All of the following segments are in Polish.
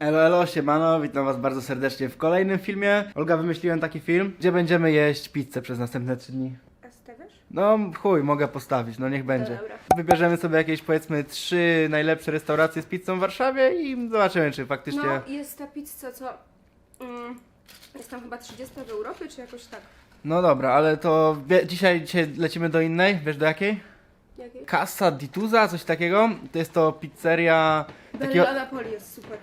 Elo, elo, siemano, witam was bardzo serdecznie w kolejnym filmie. Olga, wymyśliłem taki film, gdzie będziemy jeść pizzę przez następne 3 dni. A stawiasz? No chuj, mogę postawić, no niech będzie. Dobra. Wybierzemy sobie jakieś powiedzmy trzy najlepsze restauracje z pizzą w Warszawie i zobaczymy, czy faktycznie... No jest ta pizza, co... Mm, jest tam chyba 30 w Europie, czy jakoś tak? No dobra, ale to wie, dzisiaj, dzisiaj lecimy do innej, wiesz do jakiej? Jakiej? Casa di Tusa, coś takiego. To jest to pizzeria. Bella Napoli jest super.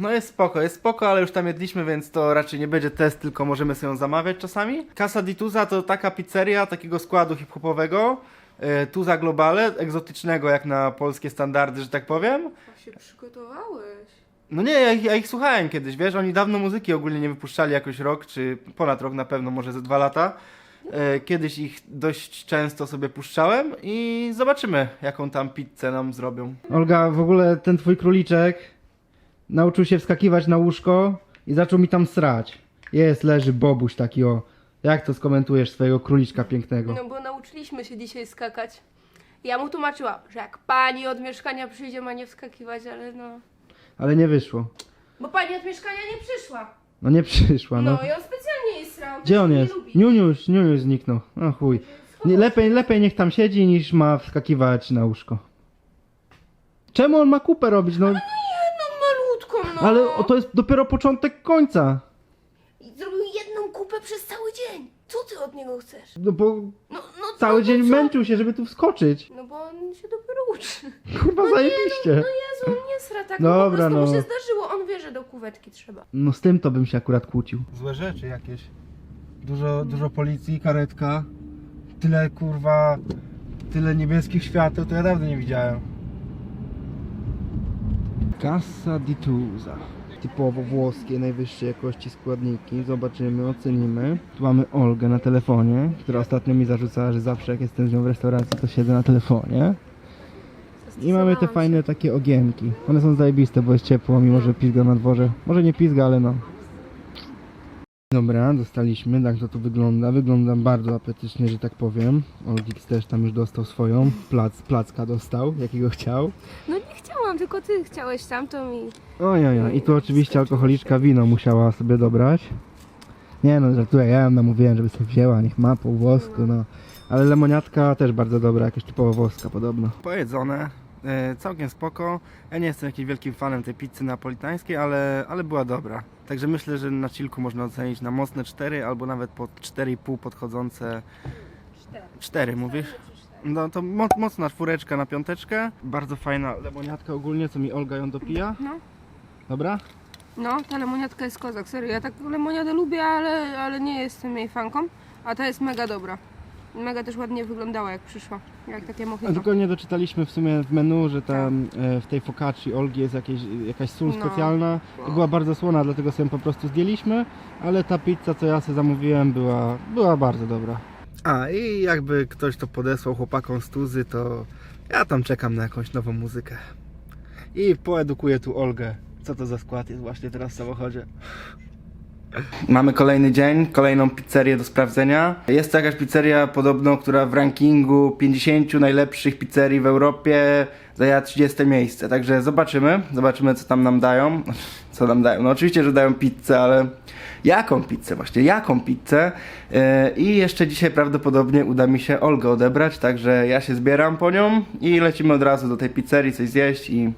No jest spoko, jest spoko, ale już tam jedliśmy, więc to raczej nie będzie test, tylko możemy sobie ją zamawiać czasami. Casa di Tusa to taka pizzeria takiego składu hip-hopowego, e, Tusa Globale, egzotycznego jak na polskie standardy, że tak powiem. A się przygotowałeś. No nie, ja ich, ja ich słuchałem kiedyś, wiesz, oni dawno muzyki ogólnie nie wypuszczali jakoś rok, czy ponad rok na pewno, może ze dwa lata. E, Kiedyś ich dość często sobie puszczałem i zobaczymy, jaką tam pizzę nam zrobią. Olga, w ogóle ten twój króliczek nauczył się wskakiwać na łóżko i zaczął mi tam srać. Jest, leży Bobuś taki o. Jak to skomentujesz swojego króliczka pięknego? No bo nauczyliśmy się dzisiaj skakać. Ja mu tłumaczyłam, że jak pani od mieszkania przyjdzie, ma nie wskakiwać, ale no... Ale nie wyszło. Bo pani od mieszkania nie przyszła. No nie przyszła, No, no. i on specjalnie jej srał. Gdzie on nie jest? lubi. Niuniuś, Niuniuś zniknął. O chuj. Nie, lepiej, lepiej niech tam siedzi niż ma wskakiwać na łóżko. Czemu on ma kupę robić? No, no. Ale o, to jest dopiero początek końca. I zrobił jedną kupę przez cały dzień. Co ty od niego chcesz? No bo No, no cały no, dzień co? męczył się, żeby tu wskoczyć. No bo on się dopiero uczy. Kurwa, zajebiście. No Jezu, on nie sra tak, Dobra, no po prostu no. mu się zdarzyło. On wie, że do kuwetki trzeba. No z tym to bym się akurat kłócił. Złe rzeczy jakieś. Dużo, dużo policji, karetka. Tyle kurwa, tyle niebieskich świateł, to ja dawno nie widziałem. Casa di Tusa. Typowo włoskie, najwyższej jakości składniki. Zobaczymy, ocenimy. Tu mamy Olgę na telefonie, która ostatnio mi zarzucała, że zawsze jak jestem z nią w restauracji, to siedzę na telefonie. I mamy te fajne takie ogienki. One są zajebiste, bo jest ciepło, mimo że pizga na dworze. Może nie pizga, ale no. Dobra, dostaliśmy, tak to tu wygląda. Wygląda bardzo apetycznie, że tak powiem. Olgix też tam już dostał swoją. Plac, placka dostał, jakiego chciał. No nie chciałam, tylko ty chciałeś tamtą i... Oj, oj, oj. I tu oczywiście alkoholiczka wino musiała sobie dobrać. Nie no, żartuję, ja ją namówiłem, żeby sobie wzięła, niech ma po włosku, no. Ale lemoniatka też bardzo dobra, jakaś typowo włoska podobno. Pojedzone, całkiem spoko. Ja nie jestem jakimś wielkim fanem tej pizzy napolitańskiej, ale, ale była dobra. Także myślę, że na chillku można ocenić na mocne 4 albo nawet po 4,5 podchodzące 4 mówisz? No to mo mocna czwóreczka na piąteczkę. Bardzo fajna lemoniatka ogólnie, co mi Olga ją dopija. No. Dobra? No, ta lemoniatka jest kozak, serio. Ja tak lemoniadę lubię, ale, ale nie jestem jej fanką. A ta jest mega dobra. Mega też ładnie wyglądała jak przyszła. Jak takie A. Tylko nie doczytaliśmy w sumie w menu, że tam e, w tej focacci Olgi jest jakieś, jakaś sól No. specjalna. I była bardzo słona, dlatego sobie ją po prostu zdjęliśmy. Ale ta pizza, co ja sobie zamówiłem, była, była bardzo dobra. A i jakby ktoś to podesłał chłopakom z Tuzy, to ja tam czekam na jakąś nową muzykę. I poedukuję tu Olgę, co to za skład jest właśnie teraz w samochodzie. Mamy kolejny dzień, kolejną pizzerię do sprawdzenia. Jest to jakaś pizzeria podobno, która w rankingu 50 najlepszych pizzerii w Europie zajęła 30 miejsce. Także zobaczymy, zobaczymy co tam nam dają. Co nam dają? No oczywiście, że dają pizzę, ale jaką pizzę właśnie, jaką pizzę? Yy, I jeszcze dzisiaj prawdopodobnie uda mi się Olgę odebrać, także ja się zbieram po nią i lecimy od razu do tej pizzerii coś zjeść i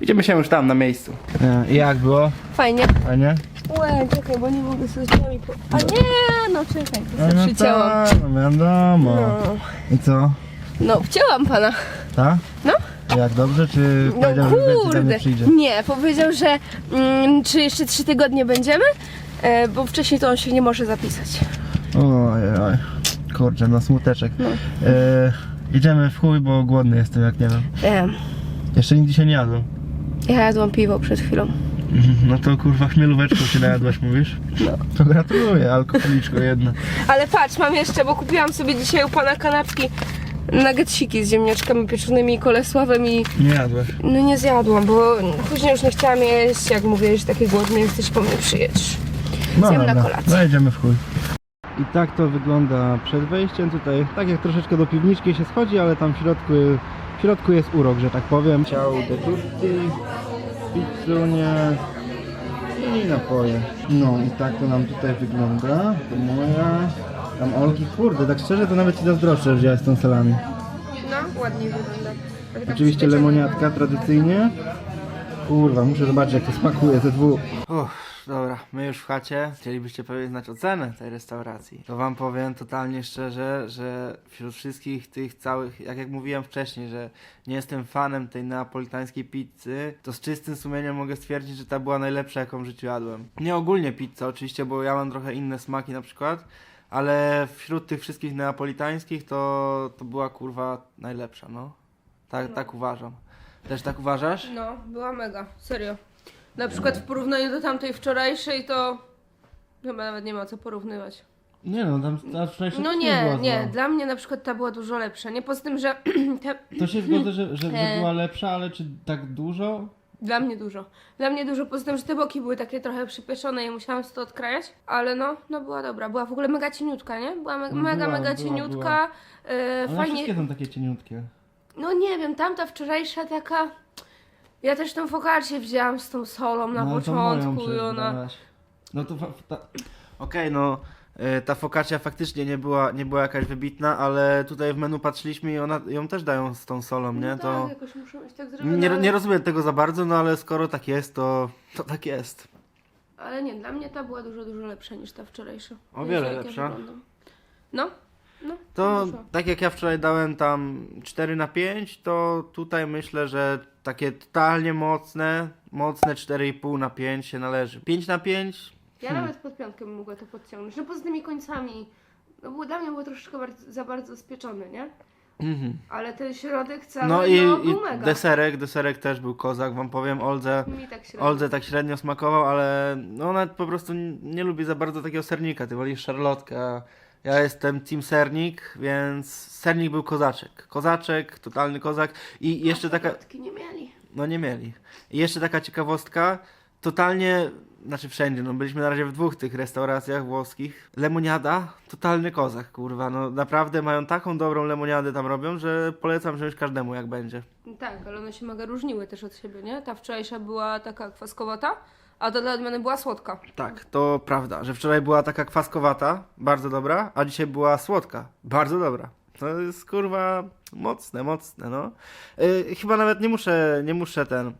widzimy się już tam na miejscu. I jak było? Fajnie. Fajnie? Łe, czekaj, bo nie mogę sobie drzwiami po... A nie, no czekaj, to sobie przycięłam. tak, no wiadomo. No. I co? no, wcięłam pana. Tak? No. Jak dobrze, czy No powiedział, że więcej tam kurde. nie przyjdzie? Nie, powiedział, że mm, czy jeszcze trzy tygodnie będziemy, e, bo wcześniej to on się nie może zapisać. Oj, oj. Kurczę, no smuteczek. No. E, idziemy w chuj, bo głodny jestem, jak nie wiem. Wiem. Jeszcze nigdy się nie jadłem. Ja jadłam piwo przed chwilą. No to kurwa chmielóweczką się najadłaś, mówisz? No. To gratuluję, alkoholiczko jedna. Ale patrz, mam jeszcze, bo kupiłam sobie dzisiaj u pana kanapki nuggetsiki z ziemniaczkami pieczonymi i kolesławem i Nie jadłaś. no nie zjadłam, bo później już nie chciałam jeść, jak mówię, że taki głodny jesteś, po mnie przyjedź. No Zjem na dobra, kolację. no jedziemy w chuj. I tak to wygląda przed wejściem tutaj. Tak jak troszeczkę do piwniczki się schodzi, ale tam w środku, w środku jest urok, że tak powiem. Ciao tutti, pizzunie, i napoje. No i tak to nam tutaj wygląda. To moja, tam Olgi. Kurde, tak szczerze to nawet ci zazdroszczę, że wziąłeś tą salami. No, ładniej wygląda. Tak tak Oczywiście lemoniatka tradycyjnie. Kurwa, muszę zobaczyć jak to smakuje te dwóch. Dobra, my już w chacie. Chcielibyście pewnie znać ocenę tej restauracji. To wam powiem totalnie szczerze, że wśród wszystkich tych całych, jak jak mówiłem wcześniej, że nie jestem fanem tej neapolitańskiej pizzy, to z czystym sumieniem mogę stwierdzić, że ta była najlepsza jaką w życiu jadłem. Nie ogólnie pizza oczywiście, bo ja mam trochę inne smaki na przykład. Ale wśród tych wszystkich neapolitańskich to, to była kurwa najlepsza, no. Tak, tak uważam. Też tak uważasz? No, była mega, serio. Na przykład w porównaniu do tamtej wczorajszej to chyba nawet nie ma co porównywać. Nie no, tam ta wczorajsza No też nie, była nie, zła. dla mnie na przykład ta była dużo lepsza. Nie poza tym, że te, To się zgodzę, że, że, że E. była lepsza, ale czy tak dużo? dla mnie dużo. Dla mnie dużo, poza tym, że te boki były takie trochę przypieszone i musiałam to odkrajać, ale no, no była dobra. Była w ogóle mega cieniutka, nie? Była me- No mega, była, mega była, cieniutka. e, One fajnie. wszystkie są takie cieniutkie. No nie wiem, tamta wczorajsza taka. Ja też tą focaccię wzięłam z tą solą na No, ale to moją początku i przecież ona. No to fa- ta... Okej, no e, ta focaccia faktycznie nie była, nie była jakaś wybitna, ale tutaj w menu patrzyliśmy i ona, ją też dają z tą solą, nie? No To tak, jakoś muszą być tak zrobione. nie, ale- nie rozumiem tego za bardzo, no ale skoro tak jest, to, to tak jest. Ale nie, dla mnie ta była dużo, dużo lepsza niż ta wczorajsza. O wiele jak ja lepsza. wyglądam. No, no. To dużo. tak jak ja wczoraj dałem tam 4 na 5, to tutaj myślę, że takie totalnie mocne, mocne 4,5 na 5 się należy. 5 na 5? Ja nawet pod piątkę bym mogła to podciągnąć. No poza tymi końcami. No było, dla mnie było troszeczkę bardzo, za bardzo spieczony, nie? Mhm. Ale ten środek cały No no, i, był i mega. deserek, deserek też był kozak, wam powiem, Oldze. Mi tak średnio. Oldze tak średnio smakował, ale no ona po prostu nie lubi za bardzo takiego sernika, ty wolisz szarlotkę. a Ja jestem team sernik, więc sernik był kozaczek. Kozaczek, totalny kozak i jeszcze taka... Szarlotki nie mieli. No nie mieli. I jeszcze taka ciekawostka, totalnie, znaczy wszędzie, no byliśmy na razie w dwóch tych restauracjach włoskich. Lemoniada, totalny kozak, kurwa, no naprawdę mają taką dobrą lemoniadę tam robią, że polecam wziąć każdemu jak będzie. No Tak, ale one się mega różniły też od siebie, nie? Ta wczorajsza była taka kwaskowata, a ta dla odmiany była słodka. Tak, to prawda, że wczoraj była taka kwaskowata, bardzo dobra, a dzisiaj była słodka, bardzo dobra. To jest kurwa mocne, mocne, no. Yy, chyba nawet nie muszę, nie muszę ten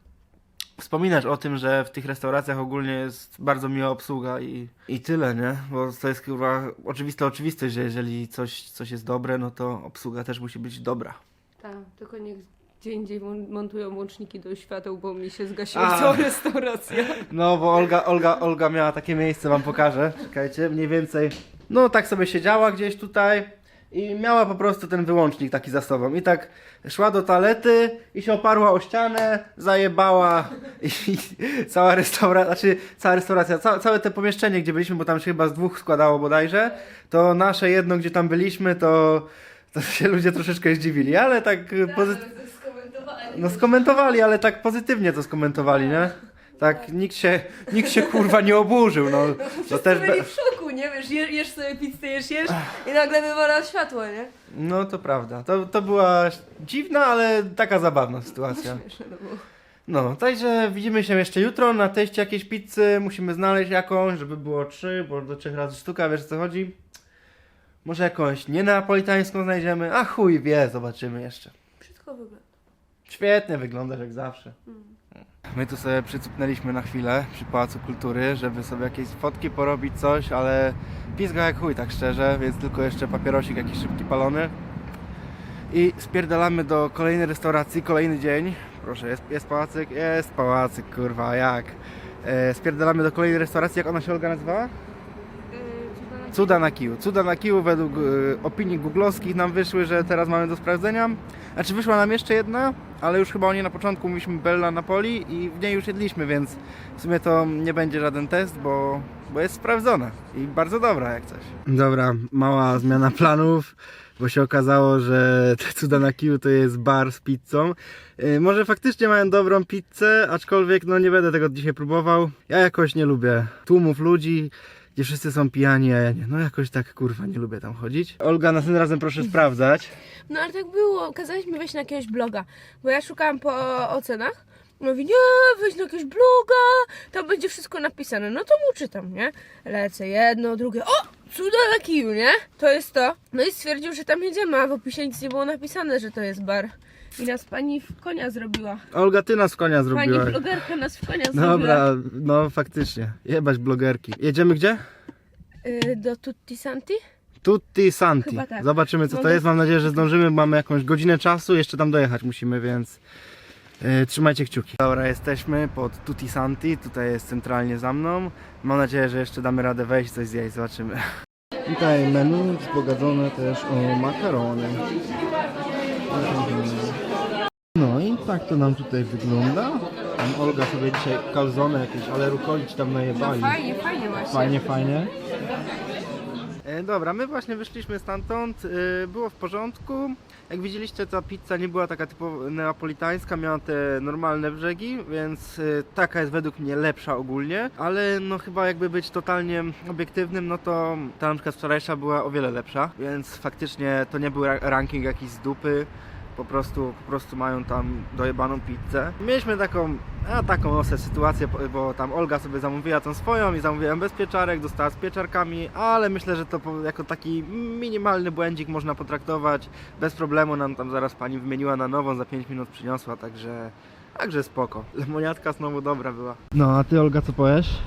wspominać o tym, że w tych restauracjach ogólnie jest bardzo miła obsługa i, i tyle, nie? Bo to jest kurwa oczywista oczywistość, że jeżeli coś, coś jest dobre, no to obsługa też musi być dobra. Tak, tylko niech gdzie indziej mon- montują łączniki do świateł, bo mi się zgasiła A. cała restauracja. No, bo Olga, Olga, Olga miała takie miejsce, wam pokażę. Czekajcie, mniej więcej. No, tak sobie siedziała gdzieś tutaj i miała po prostu ten wyłącznik taki za sobą. I tak szła do toalety i się oparła o ścianę, zajebała i cała restauracja, znaczy cała restauracja, ca, całe te pomieszczenie, gdzie byliśmy, bo tam się chyba z dwóch składało bodajże, to nasze jedno, gdzie tam byliśmy, to, to się ludzie troszeczkę zdziwili, ale tak pozytywnie. No skomentowali, ale tak pozytywnie to skomentowali, nie? Tak, nikt się, nikt się kurwa nie oburzył, no. To Wszyscy też byli be... w szoku, nie? Wiesz, jesz, jesz sobie pizzę, jesz, jesz i nagle wywala światło, nie? No to prawda. To, to była dziwna, ale taka zabawna sytuacja. Śmieszne to było. No, także widzimy się jeszcze jutro na teście jakiejś pizzy. Musimy znaleźć jakąś, żeby było trzy, bo do trzech razy sztuka, wiesz o co chodzi? Może jakąś nie neapolitańską znajdziemy? A chuj wie, zobaczymy jeszcze. Wszystko wygląda. Świetnie wyglądasz jak zawsze. My tu sobie przycupnęliśmy na chwilę przy Pałacu Kultury, żeby sobie jakieś fotki porobić, coś, ale pizga jak chuj, tak szczerze, więc tylko jeszcze papierosik jakiś szybki palony. I spierdalamy do kolejnej restauracji, kolejny dzień. Proszę, jest, jest pałacyk? Jest pałacyk, kurwa, jak? E, spierdalamy do kolejnej restauracji, jak ona się Olga nazywała? Cuda na kiju. Cuda na kiju według e, opinii googlowskich nam wyszły, że teraz mamy do sprawdzenia. Znaczy wyszła nam jeszcze jedna, ale już chyba o niej na początku mówiliśmy Bella Napoli i w niej już jedliśmy, więc w sumie to nie będzie żaden test, bo, bo jest sprawdzona i bardzo dobra jak coś. Dobra, mała zmiana planów, bo się okazało, że te Cuda na kiju to jest bar z pizzą. Yy, może faktycznie mają dobrą pizzę, aczkolwiek no nie będę tego dzisiaj próbował. Ja jakoś nie lubię tłumów ludzi, gdzie wszyscy są pijani, a ja nie. No jakoś tak kurwa nie lubię tam chodzić. Olga, następnym razem proszę sprawdzać. No ale tak było, kazałeś mi wejść na jakiegoś bloga, bo ja szukałam po ocenach Mówi, nie, weź na jakiegoś bloga, tam będzie wszystko napisane. No to mu czytam, nie? Lecę jedno, drugie, o, cuda na kiju, nie? To jest to. No i stwierdził, że tam jedziemy, a w opisie nic nie było napisane, że to jest bar. I nas pani w konia zrobiła. Olga, ty nas w konia Pani zrobiłaś. blogerka nas w konia zrobiła. Dobra, no faktycznie. Jebać blogerki. Jedziemy gdzie? Y, do Tutti Santi? Tutti Santi. Chyba tak. Zobaczymy co to Mogę- jest. Mam nadzieję, że zdążymy. Mamy jakąś godzinę czasu. Jeszcze tam dojechać musimy, więc e, trzymajcie kciuki. Dobra, jesteśmy pod Tutti Santi. Tutaj jest centralnie za mną. Mam nadzieję, że jeszcze damy radę wejść, coś zjeść. Zobaczymy. Tutaj menu wzbogacone też o makarony. No tak to nam tutaj wygląda. Tam Olga sobie dzisiaj kalzone jakieś, ale rukolić tam najebali. fajnie, fajnie właśnie. Fajnie, fajnie. E, dobra, my właśnie wyszliśmy stamtąd, e, było w porządku. Jak widzieliście, ta pizza nie była taka typowo neapolitańska, miała te normalne brzegi, więc e, taka jest według mnie lepsza ogólnie, ale no chyba jakby być totalnie obiektywnym, no to ta na przykład wczorajsza była o wiele lepsza, więc faktycznie to nie był ra- ranking jakiś z dupy. Po prostu, po prostu mają tam dojebaną pizzę. Mieliśmy taką, a taką osę sytuację, bo- tam Olga sobie zamówiła tą swoją i zamówiłem bez pieczarek, dostała z pieczarkami, ale myślę, że to jako taki minimalny błędzik można potraktować. Bez problemu nam tam zaraz pani wymieniła na nową, za 5 minut przyniosła, także, także spoko. Lemoniatka znowu dobra była. No, a ty Olga co powiesz?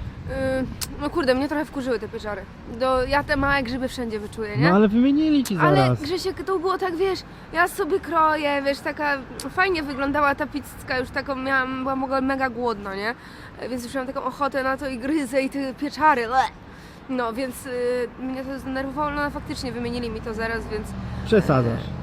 No kurde, mnie trochę wkurzyły te pieczary. Do, ja te małe grzyby wszędzie wyczuję, nie? No ale wymienili ci Ale zaraz. Grzesiek, to było tak, wiesz, ja sobie kroję, wiesz, taka fajnie wyglądała ta pizzka, już taką miałam, byłam mogła mega głodna, nie? Więc już miałam taką ochotę na to i gryzę i te pieczary, le. No, więc y, mnie to zdenerwowało, no faktycznie wymienili mi to zaraz, więc Przesadzasz.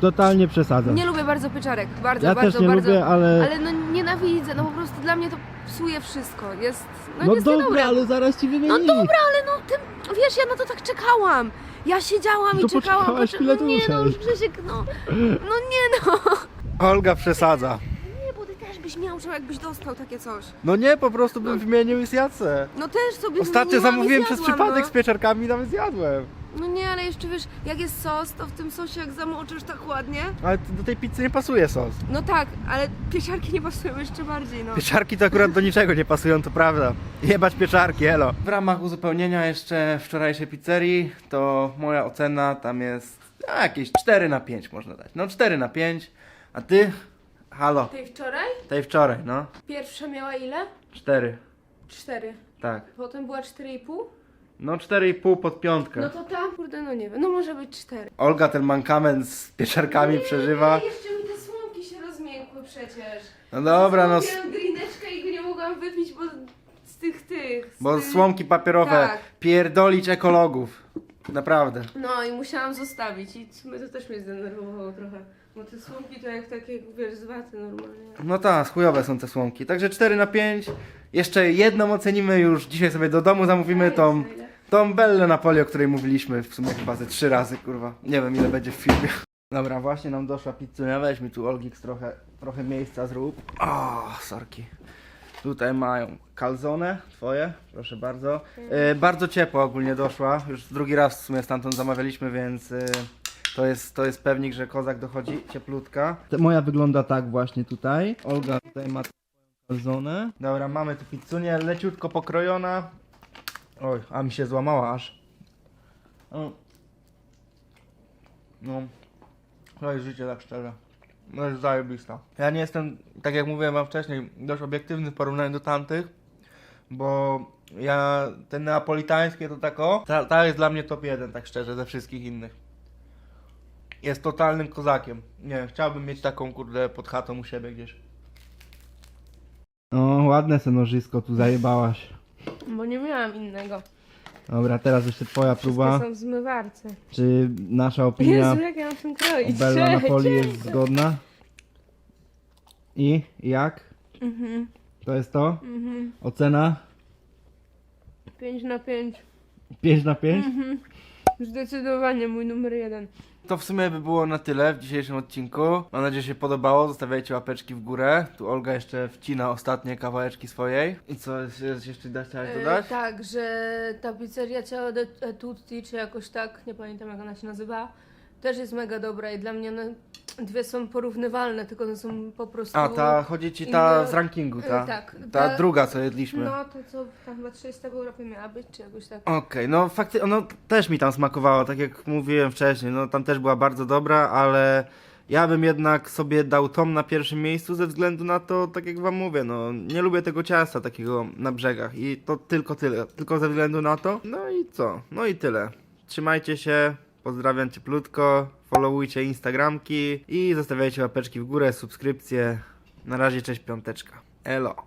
Totalnie przesadzasz. nie lubię bardzo pieczarek, bardzo, ja bardzo, też nie bardzo. lubię, ale... Ale no nienawidzę, no po prostu dla mnie to psuje wszystko, jest, no, No jest dobra, niedobre. ale zaraz ci No wymienili. dobra, ale no ty, wiesz, ja na to tak czekałam. Ja siedziałam To i czekałam. poczekałaś poczek- chwilę no nie no, dłużej. Grzesiek, no, no nie no. Olga przesadza. Nie, bo ty też byś miał, że jakbyś dostał takie coś. No nie, po prostu bym wymienił i zjadł No też sobie Ostatnio wymieniłam i zamówiłem przez zjadłam, przypadek no. z pieczarkami i nawet zjadłem. No nie, ale jeszcze wiesz, jak jest sos, to w tym sosie jak zamoczysz tak ładnie. Ale do tej pizzy nie pasuje sos. No tak, ale pieczarki nie pasują jeszcze bardziej, no. Pieczarki to akurat do niczego nie pasują, to prawda. Jebać pieczarki, elo. W ramach uzupełnienia jeszcze wczorajszej pizzerii, to moja ocena tam jest a, jakieś 4 na 5 można dać. No 4 na 5. A ty? Halo. Tej wczoraj? Tej wczoraj, no. Pierwsza miała ile? 4. Cztery. Tak. Potem była cztery i pół? No 4,5 pod piątkę. No to tam, kurde, no nie wiem, no może być cztery. Olga ten mankament z pieczarkami przeżywa. Jeszcze mi te słomki się rozmiękły przecież. No dobra, no. Miałam drineczkę i go nie mogłam wypić, bo z tych tych. z Bo tych- słomki papierowe, Tak. pierdolić ekologów. Naprawdę. No i musiałam zostawić i w sumie to też mnie zdenerwowało trochę. Bo te słomki to jak takie, wiesz, z waty normalnie. No tak, chujowe są te słomki. Także 4 na 5. Jeszcze jedną ocenimy już. Dzisiaj sobie do domu zamówimy tą, tą Bellę Napoli, o której mówiliśmy w sumie chyba ze trzy razy, kurwa. Nie wiem ile będzie w filmie. Dobra, właśnie nam doszła pizzunia. Weź mi tu Olgix trochę, trochę miejsca zrób. O, sorki. Tutaj mają calzone, twoje, proszę bardzo. E, bardzo ciepło ogólnie doszła. Już drugi raz w sumie stamtąd zamawialiśmy, więc e, to, jest, to jest pewnik, że kozak dochodzi cieplutka. moja wygląda tak właśnie tutaj. Olga tutaj ma calzone. Dobra, mamy tu pizzunię, leciutko pokrojona. Oj, a mi się złamała aż. No, to jest życie tak szczerze. No jest zajebista. Ja nie jestem, tak jak mówiłem wam wcześniej, dość obiektywny w porównaniu do tamtych, bo ja, te neapolitańskie to tak o, ta, ta jest dla mnie top 1, tak szczerze, ze wszystkich innych. Jest totalnym kozakiem. Nie wiem, chciałbym mieć taką kurde pod chatą u siebie gdzieś. No, ładne se nożysko tu zajebałaś. Bo nie miałam innego. Dobra, teraz jeszcze twoja próba. Wszystkie są w zmywarce. Czy nasza opinia Jezu, jak ja mam tym kroić? Bella Cześć, Napoli cześć. jest zgodna? I jak? Mhm, To jest to? mhm. Ocena? 5 na 5. 5 na 5? Mhm. Zdecydowanie mój numer jeden. To w sumie by było na tyle w dzisiejszym odcinku. Mam nadzieję, że się podobało. Zostawiajcie łapeczki w górę. Tu Olga jeszcze wcina ostatnie kawałeczki swojej. I co, jest jeszcze da- chciałaś E, dodać? tak, że ta pizzeria Ciao de Tutti, czy jakoś tak, nie pamiętam jak ona się nazywa, też jest mega dobra i dla mnie one dwie są porównywalne, tylko one są po prostu... A, ta, chodzi ci ta inne- z rankingu, ta, tak, ta ta- druga, co jedliśmy. No, to co tam chyba 30 w Europie miała być, czy jakoś tak. Okej, no faktycznie, no też mi tam smakowało, tak jak mówiłem wcześniej, no tam też była bardzo dobra, ale ja bym jednak sobie dał tom na pierwszym miejscu ze względu na to, tak jak wam mówię, no nie lubię tego ciasta takiego na brzegach i to tylko tyle, tylko ze względu na to. No i co? No i tyle. Trzymajcie się, pozdrawiam cieplutko, followujcie instagramki i zostawiajcie łapeczki w górę, subskrypcje. Na razie cześć piąteczka. Elo.